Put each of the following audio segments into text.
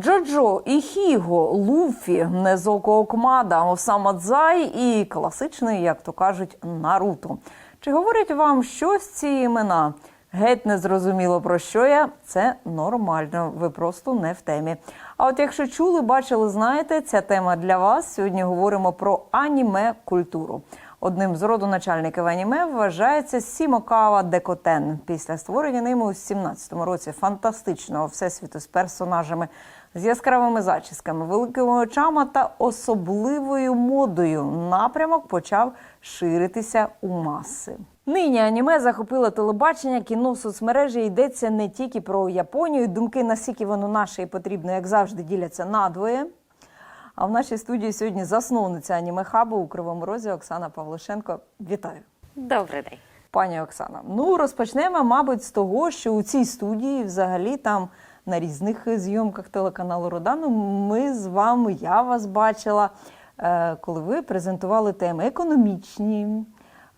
Джоджо, Іхіго, Луфі, Незоко Окмада, Осама Дзай і класичний, як то кажуть, Наруто. Чи говорять вам щось ці імена? Геть не зрозуміло про що я. Це нормально, ви просто не в темі. А от якщо чули, бачили, знаєте, ця тема для вас. Сьогодні говоримо про аніме культуру. Одним з родоначальників аніме вважається Сімокава Декотен. Після створення ними у 17-му році фантастичного всесвіту з персонажами з яскравими зачісками, великими очами та особливою модою напрямок почав ширитися у маси. Нині аніме захопило телебачення, кіно, соцмережі. Йдеться не тільки про Японію. Думки наскільки воно наше і потрібно, як завжди, діляться надвоє. А в нашій студії сьогодні засновниця аніме хабу у Кривому Розі Оксана Павлишенко. Вітаю. Добрий день. Пані Оксана, ну розпочнемо, мабуть, з того, що у цій студії, взагалі, там на різних зйомках телеканалу Родану, ми з вами, я вас бачила, е, коли ви презентували теми економічні,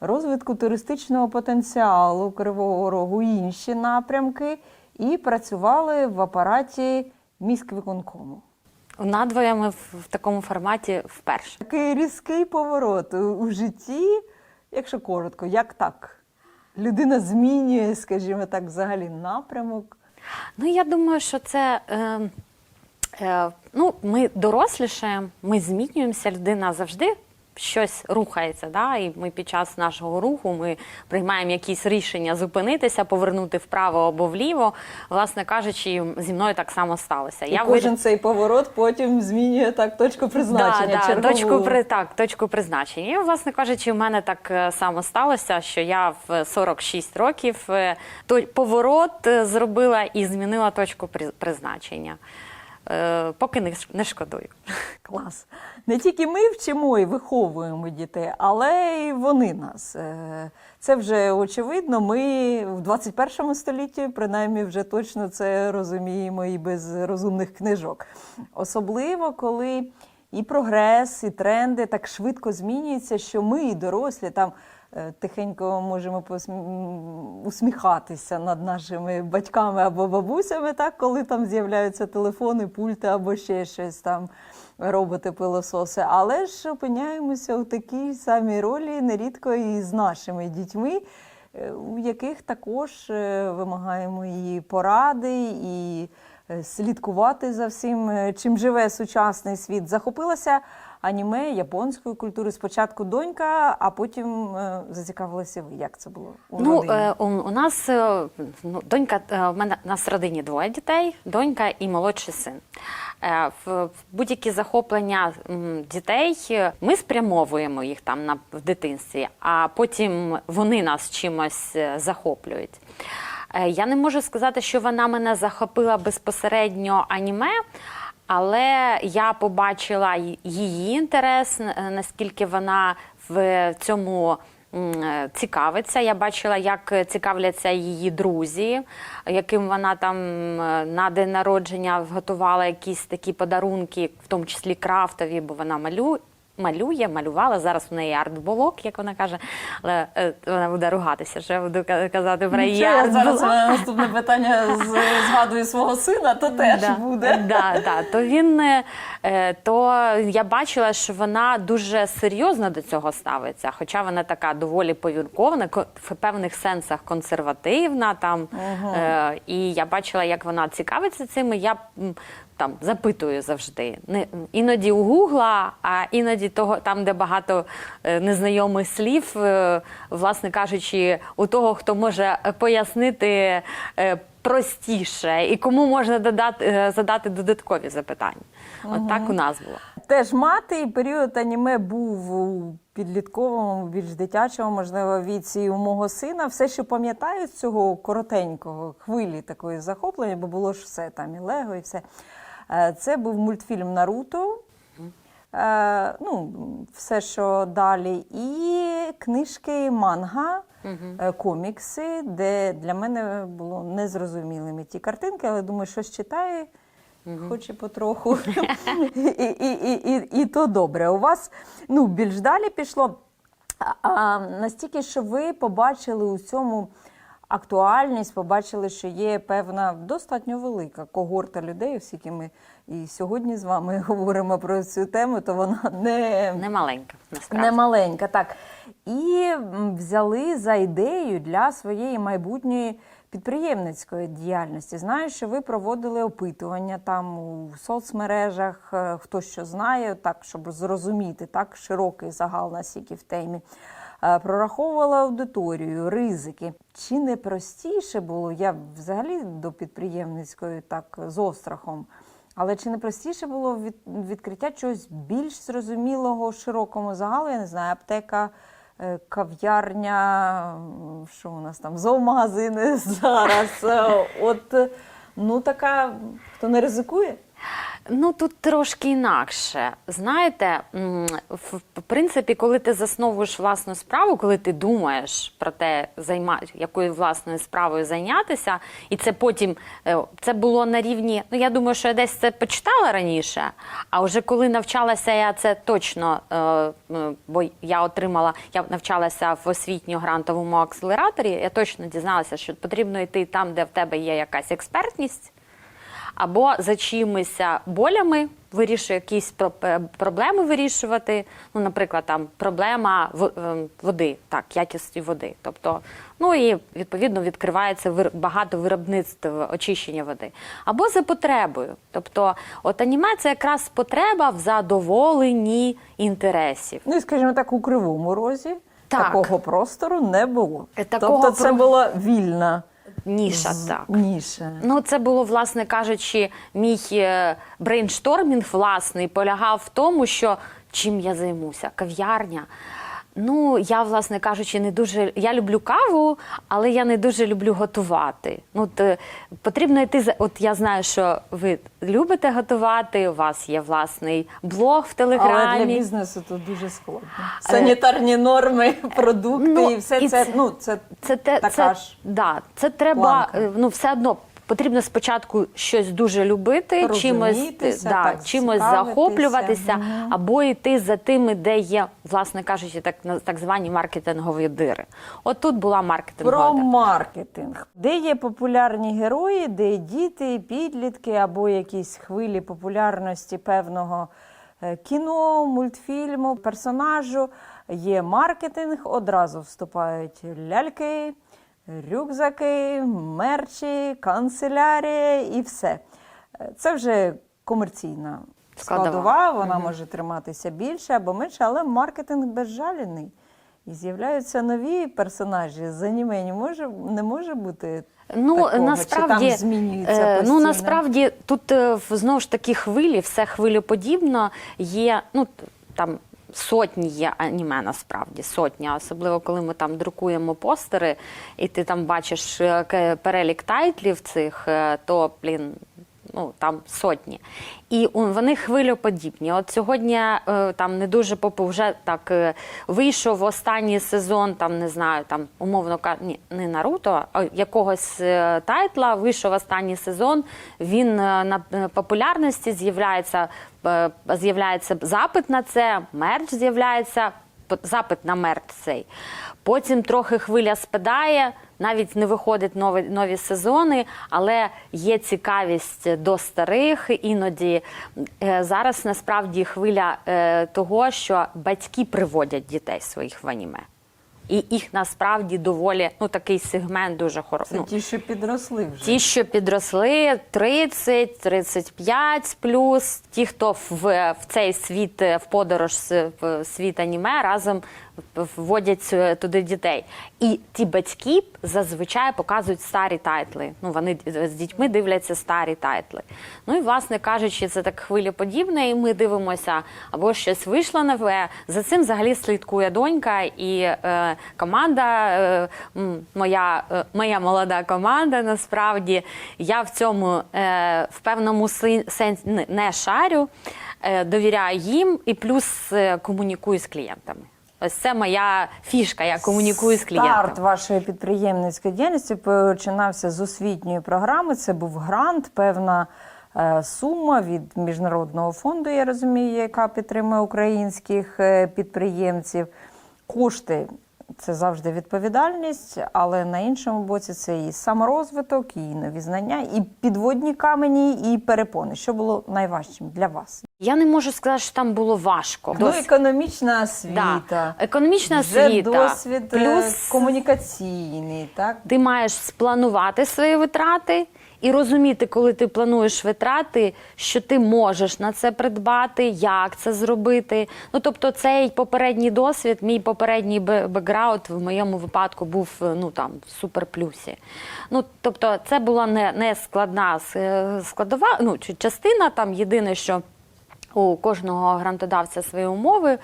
розвитку туристичного потенціалу Кривого Рогу, інші напрямки, і працювали в апараті міськвиконкому. Надвоє ми в, в такому форматі вперше. Такий різкий поворот у, у житті, якщо коротко, як так? Людина змінює, скажімо так, взагалі напрямок. Ну я думаю, що це е, е, ну, ми дорослішаємо, ми змінюємося, людина завжди. Щось рухається, да? і ми під час нашого руху ми приймаємо якісь рішення зупинитися, повернути вправо або вліво. Власне кажучи, зі мною так само сталося. І кожен цей поворот потім змінює так точку призначення. Да, да, точку при так, точку призначення. І власне кажучи, у мене так е, само сталося, що я в 46 років е, той поворот е, зробила і змінила точку при- призначення. Е, Поки не шкодую. Клас. Не тільки ми вчимо і виховуємо дітей, але й вони нас. Е, Це вже очевидно. Ми в 21 столітті, принаймні, вже точно це розуміємо і без розумних книжок. Особливо, коли і прогрес, і тренди так швидко змінюються, що ми, і дорослі, там тихенько можемо усміхатися над нашими батьками або бабусями, так, коли там з'являються телефони, пульти або ще щось там, роботи, пилососи. Але ж опиняємося у такій самій ролі нерідко і з нашими дітьми. е, У яких також е, вимагаємо і поради, і е, слідкувати за всім, е, чим живе сучасний світ. Захопилася аніме японської культури. Спочатку донька, а потім е, зацікавилися ви. Як це було? У Ну, родині? е, у, у нас е, ну, донька, в мене у нас в родині двоє дітей, донька і молодший син. В, будь-які захоплення дітей ми спрямовуємо їх там на в дитинстві, а потім вони нас чимось захоплюють. Я не можу сказати, що вона мене захопила безпосередньо аніме. Але я побачила її інтерес, е, наскільки вона в цьому е, цікавиться. Я бачила, як цікавляться її друзі, яким вона там е, на день народження готувала якісь такі подарунки, в тому числі крафтові, бо вона малює. Малює, малювала. Зараз у неї артблок, як вона каже, але е, вона буде ругатися, що я буду казати про її я зараз артблок. на наступне питання з- згадую свого сина, то теж да. буде. Да, да. То він е, е, то я бачила, що вона дуже серйозно до цього ставиться, хоча вона така доволі повіркована, ко- в певних сенсах консервативна. Там е, і я бачила, як вона цікавиться цим. Я там запитую завжди. Не іноді у гугла, а іноді того там, де багато е, незнайомих слів, е, власне кажучи, у того, хто може пояснити. е, Простіше і кому можна додати задати додаткові запитання. От так у нас було. Теж мати і період аніме був у підлітковому, більш дитячому, можливо, віці у мого сина. Все, що пам'ятаю з цього коротенького хвилі такої захоплення, бо було ж все там і Лего, і все. Е, Це був мультфільм Наруто. Е, ну, все, що далі, і книжки манга, е, комікси, де для мене було незрозумілими ті картинки, але думаю, щось читаю, хоч і потроху. і, і, і, і, то добре. У вас ну, більш далі пішло. А настільки, що ви побачили у цьому актуальність, побачили, що є певна достатньо велика когорта людей, оскільки ми і сьогодні з вами говоримо про цю тему, то вона не Не маленька, насправді. не маленька, так. І взяли за ідею для своєї майбутньої підприємницької діяльності. Знаю, що ви проводили опитування там у соцмережах, е, хто що знає, так, щоб зрозуміти так широкий загал наскільки в темі. Е, Прораховувала аудиторію, ризики. Чи не простіше було? Я взагалі до підприємницької так з острахом. Але чи не простіше було від, відкриття чогось більш зрозумілого широкому загалу? Я не знаю, аптека, е, кав'ярня, що у нас там, зоомагазини зараз. Е, От ну така, хто не ризикує? Ну тут трошки інакше. Знаєте, в принципі, коли ти засновуєш власну справу, коли ти думаєш про те, займа... якою власною справою зайнятися, і це потім е, це було на рівні. Ну я думаю, що я десь це почитала раніше. А вже коли навчалася, я це точно, е, бо я отримала, я навчалася в освітньо-грантовому акселераторі. Я точно дізналася, що потрібно йти там, де в тебе є якась експертність або за чимось болями вирішує якісь е, проблеми вирішувати. Ну, наприклад, там проблема е, води, так, якості води. Тобто, ну і відповідно відкривається багато виробництв очищення води. Або за потребою. Тобто, от аніме це якраз потреба в задоволенні інтересів. Ну і скажімо так, у кривому розі Так. такого простору не було. Е, такого тобто це про- була вільна Ніша, так. ніша. Ну, це було, власне кажучи, мій е, брейнштормінг власний полягав в тому, що чим я займуся? Кав'ярня. Ну, я, власне кажучи, не дуже. Я люблю каву, але я не дуже люблю готувати. Ну, от, потрібно йти за. От я знаю, що ви любите готувати, у вас є власний блог в Але телеграмі. для бізнесу тут дуже складно. Санітарні норми, продукти ну, і все і це, це- ну, це, Це те, така це, ж. да, це треба, планка. е, ну все одно. Потрібно спочатку щось дуже любити, чимось, да, так, чимось захоплюватися, Мгм. або йти за тими, де є, власне кажучи, так, так звані маркетингові дири. От тут була маркетингова. Про маркетинг. Де є популярні герої, де є діти, підлітки або якісь хвилі популярності певного е, кіно, мультфільму, персонажу. Є маркетинг, одразу вступають ляльки, рюкзаки, мерчі, канцелярія і все. Е, Це вже комерційна Складова. складова, вона може триматися більше або менше, але маркетинг безжалений. І з'являються нові персонажі з аніме. Не може, не може бути Ну такого, насправді чи там змінюється е, постійно? ну насправді тут е, знову ж таки хвилі, все хвилеподібно є. Ну там. Сотні є аніме насправді сотні, особливо коли ми там друкуємо постери, і ти там бачиш е, перелік тайтлів цих, е, то блін, ну там сотні. І вони хвилеподібні. От сьогодні е, там не дуже попу вже так е, вийшов останній сезон, там не знаю, там умовно ні, не Наруто, а якогось е, тайтла. Вийшов останній сезон. Він на популярності з'являється, з'являється запит на це, мерч з'являється. Запит на мерт цей. Потім трохи хвиля спадає, навіть не виходять нові, нові сезони, але є цікавість до старих. Іноді е, зараз насправді хвиля е, того, що батьки приводять дітей своїх в аніме. І їх насправді доволі ну такий сегмент дуже Це хороший. Ну, ті, що підросли вже. Ті, що підросли 30, 35 плюс, ті, хто в, в цей світ в подорож в світ аніме разом вводять е, туди дітей. І ті батьки зазвичай показують старі тайтли. Ну вони з дітьми дивляться старі тайтли. Ну і власне кажучи, це так хвилеподібне, і ми дивимося, або щось вийшло нове. За цим взагалі слідкує донька і е, команда, е, моя, е, моя молода команда. Насправді я в цьому е, в певному сенсі не- шарю, довіряю їм і плюс комунікую з клієнтами. Ось це моя фішка. Я комунікую з клієнтами. Старт вашої підприємницької діяльності починався з освітньої програми. Це був грант, певна сума від міжнародного фонду, я розумію, яка підтримує українських підприємців. Кошти це завжди відповідальність, але на іншому боці це і саморозвиток, і нові знання, і підводні камені, і перепони. Що було найважчим для вас? Я не можу сказати, що там було важко. Ну, Дос- економічна освіта, да. Економічна вже освіта, досвід плюс плюс комунікаційний, так? ти маєш спланувати свої витрати і розуміти, коли ти плануєш витрати, що ти можеш на це придбати, як це зробити. Ну тобто, цей попередній досвід, мій попередній бе- бекграунд в моєму випадку був е, ну там в суперплюсі. Ну тобто, це була не, не складна е, складова, ну чи частина там єдине, що у кожного грантодавця свої умови.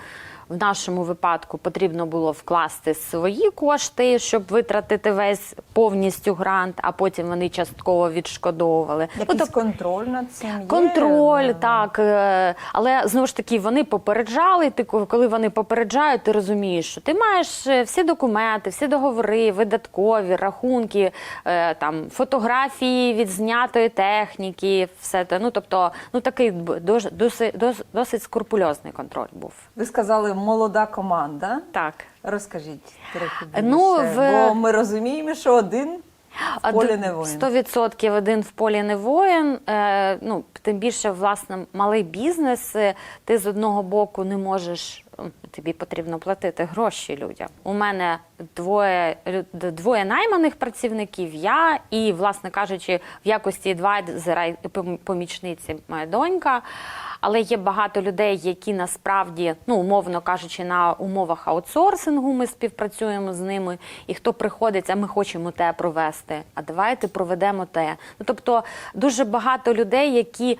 В нашому випадку потрібно було вкласти свої кошти, щоб витратити весь повністю грант, а потім вони частково відшкодовували. Якийсь тобто, контроль над цим є? Контроль, Ну, так. е, Але знову ж таки вони попереджали. Ти ко- коли вони попереджають, ти розумієш, що ти маєш е, всі документи, всі договори, видаткові, рахунки, е, там фотографії від знятої техніки, все те. Ну тобто, ну такий б- досить, досить скрупульозний контроль був. Ви сказали молода команда. Так. Розкажіть трохи Ну, в- бо ми розуміємо, що один в полі не воїн. 100% один в полі не воїн. Е, ну, тим більше, власне, малий бізнес. е, Ти з одного боку не можеш, м, тобі потрібно платити гроші людям. У мене двоє, лю- двоє найманих працівників, я і, власне кажучи, в якості адвайзера і пом- помічниці моя донька. Але є багато людей, які насправді, ну умовно кажучи, на умовах аутсорсингу ми співпрацюємо з ними. І хто приходить, а ми хочемо те провести. А давайте проведемо те. Ну тобто дуже багато людей, які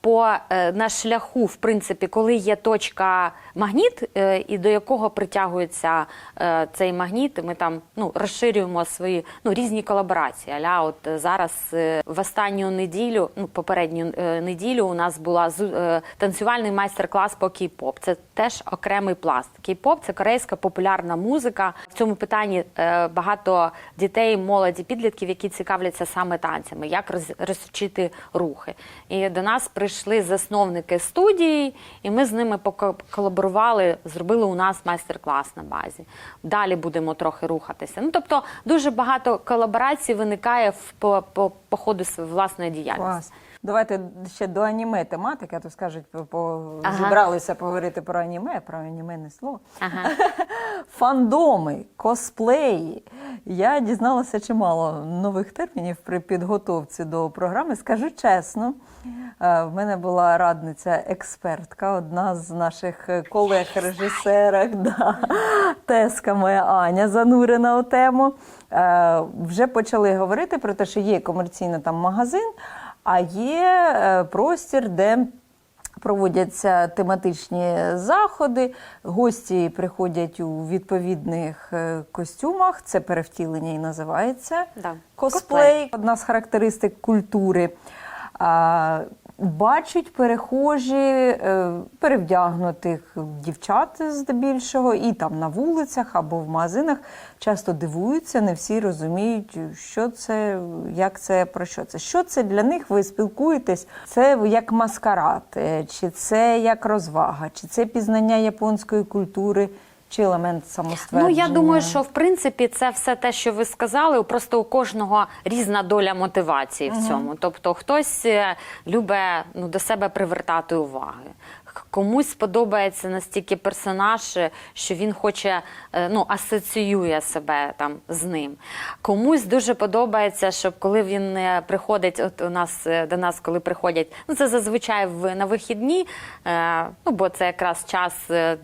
по е, на шляху, в принципі, коли є точка магніт, е, і до якого притягується е, цей магніт, ми там ну розширюємо свої ну різні колаборації. Аля, от е, зараз е, в останню неділю, ну попередню е, неділю, у нас була е, танцювальний майстер-клас по кей-поп. Це теж окремий пласт. Кей-поп це корейська популярна музика. В цьому питанні е, багато дітей, молоді, підлітків, які цікавляться саме танцями, як роз- розчити рухи. І до нас прийшли засновники студії, і ми з ними поко- колаборували, зробили у нас майстер-клас на базі. Далі будемо трохи рухатися. Ну тобто дуже багато колаборацій виникає в по, по, по ходу своєї власної діяльності. Клас. Давайте ще до аніме тематики, а то скажуть, по. Ага. зібралися поговорити про аніме, про аніме не слово. Ага. Фандоми, косплеї. Я дізналася чимало нових термінів при підготовці до програми. Скажу чесно, в мене була радниця експертка, одна з наших колег-режисерок, да, теска моя Аня, занурена у тему. Е, Вже почали говорити про те, що є комерційний там магазин, а є е, простір, де Проводяться тематичні заходи, гості приходять у відповідних е, костюмах. Це перевтілення і називається Да. косплей. Одна з характеристик культури. Бачать перехожі е, перевдягнутих дівчат здебільшого, і там на вулицях або в магазинах часто дивуються, не всі розуміють, що це, як це, про що це. Що це для них? Ви спілкуєтесь? Це як маскарад, е, чи це як розвага, чи це пізнання японської культури, чи елемент Ну я думаю, що в принципі це все те, що ви сказали. Просто у кожного різна доля мотивації в цьому. Тобто, хтось любе любить ну, до себе привертати уваги. Комусь подобається настільки персонаж, що він хоче е, ну асоціює себе там з ним. Комусь дуже подобається, щоб коли він е, приходить, от у нас е, до нас, коли приходять, ну це зазвичай в на вихідні, ну бо це якраз час,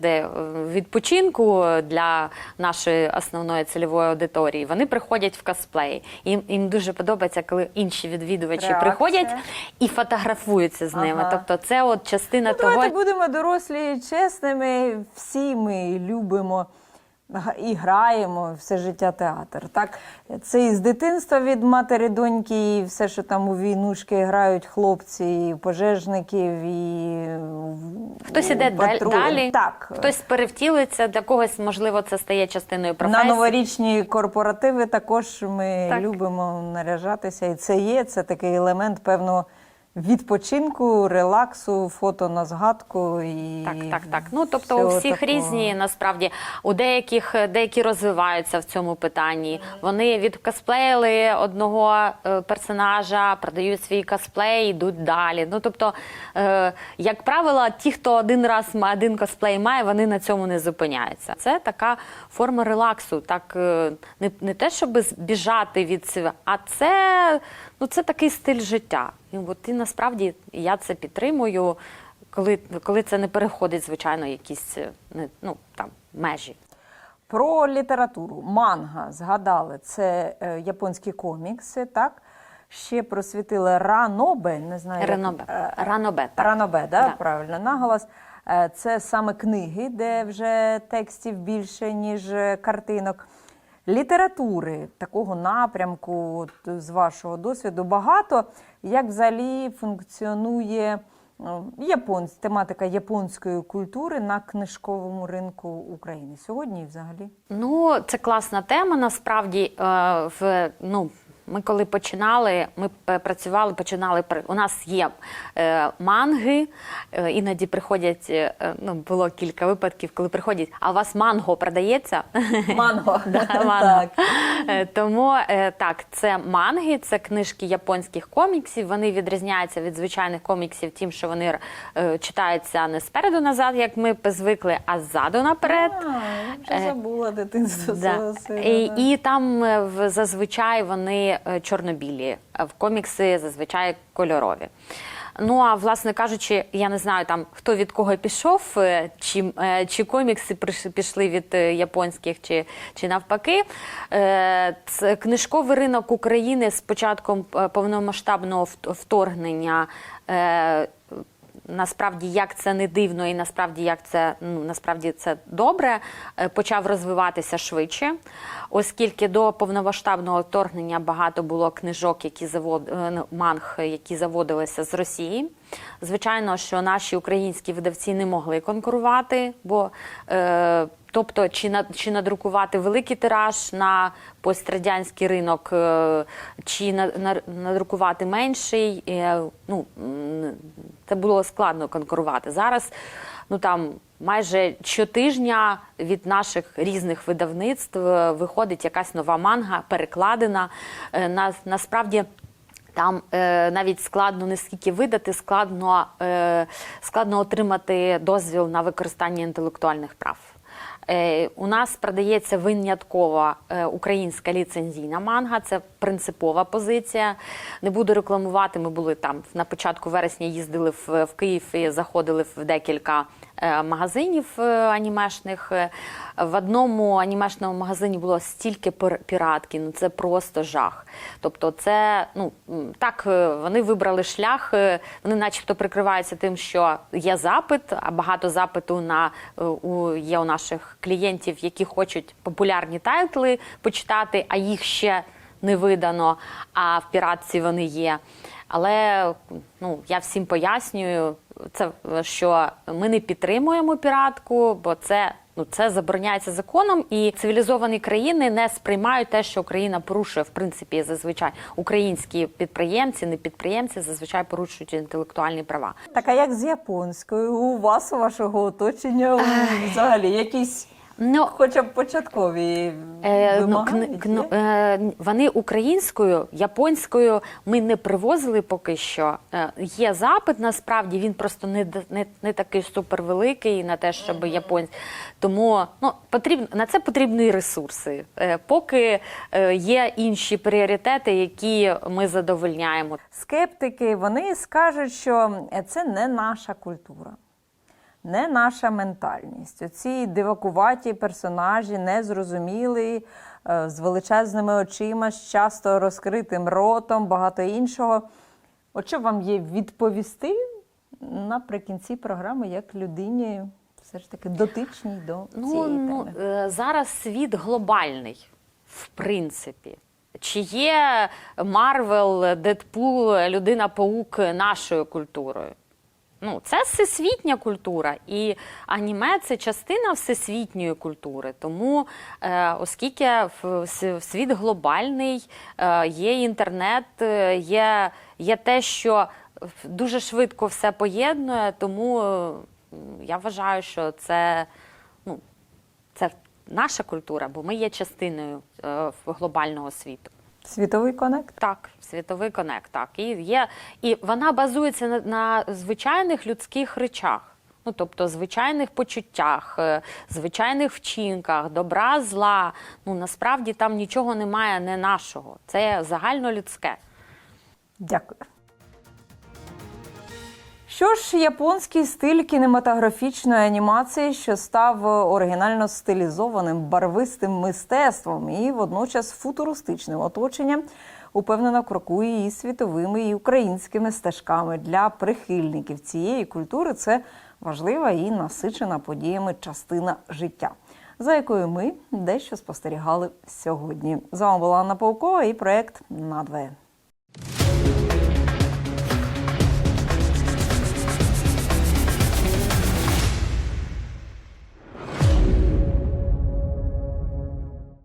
де відпочинку для нашої основної цільової аудиторії. Вони приходять в косплей. Їм їм дуже подобається, коли інші відвідувачі Реакція. приходять і фотографуються з ними. Ага. Тобто, це от частина Ну, того. Будемо дорослі, чесними. Всі ми любимо і граємо все життя театр. Так, це і з дитинства від матері, доньки, і все, що там у війнушки грають хлопці, і пожежників, і Хтось іде патруль. далі, Так. хтось перевтілиться, для когось, можливо, це стає частиною На новорічні корпоративи також ми Так. любимо наряжатися, і це є це такий елемент певного відпочинку, релаксу, фото на згадку і Так, так, так. Ну тобто у всіх такого. різні насправді у деяких деякі розвиваються в цьому питанні. Вони відкосплеїли одного е, персонажа, продають свій косплей, йдуть далі. Ну тобто, е, як правило, ті, хто один раз один косплей має, вони на цьому не зупиняються. Це така форма релаксу. Так е, не, не те, щоб збіжати від цього, а це, ну, це такий стиль життя. І от і насправді я це підтримую коли, коли це не переходить, звичайно, якісь е, ну, там, межі. Про літературу. Манга згадали, це е, японські комікси, так? Ще просвітили Ранобе, не знаю. Ранобе. е, Ранобе, так. Ранобе, да? Да. правильно наголос. Е, Це саме книги, де вже текстів більше, ніж е, картинок. Літератури такого напрямку, з вашого досвіду, багато. Як взагалі функціонує е, японсь, тематика японської культури на книжковому ринку України сьогодні і взагалі? Ну, це класна тема. Насправді, е, в ну. Ми коли починали, ми працювали, починали У нас є е, манги, е, іноді приходять. е, ну було кілька випадків, коли приходять. А у вас манго продається? Манго. Да, манго. Е, Тому е, так, це манги, це книжки японських коміксів. Вони відрізняються від звичайних коміксів, тим, що вони е, читаються не спереду назад, як ми звикли, а ззаду наперед. А, я вже Е, забула дитинство Да. І, і там е, зазвичай вони е, чорнобілі, в комікси зазвичай кольорові. Ну а власне кажучи, я не знаю там хто від кого пішов, е, чи, е, чи комікси пішли від е, японських, чи, чи навпаки. Е, Це книжковий ринок України з початком е, повномасштабного вторгнення. Насправді, як це не дивно, і насправді як це ну насправді це добре, е, почав розвиватися швидше, оскільки до повномасштабного вторгнення багато було книжок, які завод е, ну, манг, які заводилися з Росії. Звичайно, що наші українські видавці не могли конкурувати, бо е, тобто, чи на чи надрукувати великий тираж на пострадянський ринок, е, чи на, на, надрукувати менший. е, ну це було складно конкурувати. Зараз ну там майже щотижня від наших різних видавництв е, виходить якась нова манга, перекладена. На, насправді. Там е, навіть складно не скільки видати, складно, е, складно отримати дозвіл на використання інтелектуальних прав. Е, у нас продається винятково е, українська ліцензійна манга, це принципова позиція. Не буду рекламувати. Ми були там на початку вересня, їздили в, Київ і заходили в декілька магазинів е, анімешних. Е, В одному анімешному магазині було стільки пір- піратки, ну це просто жах. Тобто, це ну так е, вони вибрали шлях, е, вони, начебто, прикриваються тим, що є запит, а багато запиту на е, у є у наших клієнтів, які хочуть популярні тайтли почитати, а їх ще не видано, а в піратці вони є. Але ну я всім пояснюю, це що ми не підтримуємо піратку, бо це. Ну, це забороняється законом, і цивілізовані країни не сприймають те, що Україна порушує в принципі зазвичай українські підприємці, не підприємці зазвичай порушують інтелектуальні права. Так, а як з японською? У вас, у вашого оточення, взагалі якісь, Ну хоча б початкові Е, ну, кни- кно- е, вони українською, японською ми не привозили поки що. Е, є запит, насправді він просто не, не, не такий супервеликий на те, щоб японсь. Тому ну, потрібно, на це потрібні ресурси. Е, поки е, є інші пріоритети, які ми задовольняємо. Скептики вони скажуть, що це не наша культура, не наша ментальність. Оці дивакуваті персонажі, незрозумілі, е, з величезними очима, з часто розкритим ротом, багато іншого. От що вам є відповісти наприкінці програми, як людині все ж таки дотичній до цієї Ну, теми? ну зараз світ глобальний, в принципі. Чи є Марвел, Дедпул, Людина-паук нашою культурою? Ну, це всесвітня культура, і аніме це частина всесвітньої культури. Тому, е, оскільки світ глобальний, е, є інтернет, е, є, є те, що дуже швидко все поєднує, тому я вважаю, що це, ну, це наша культура, бо ми є частиною глобального світу. Світовий конект. Так, світовий конект, так. І, є, і вона базується на, на звичайних людських речах. Ну, тобто звичайних почуттях, е, звичайних вчинках, добра, зла. Ну насправді там нічого немає не нашого. Це загальнолюдське. Дякую. Що ж, японський стиль кінематографічної анімації, що став оригінально стилізованим барвистим мистецтвом і водночас футуристичним оточенням, упевнено крокує і світовими, і українськими стежками для прихильників цієї культури. Це важлива і насичена подіями частина життя, за якою ми дещо спостерігали сьогодні. З вами була Анна Павкова і проект «Надвоє».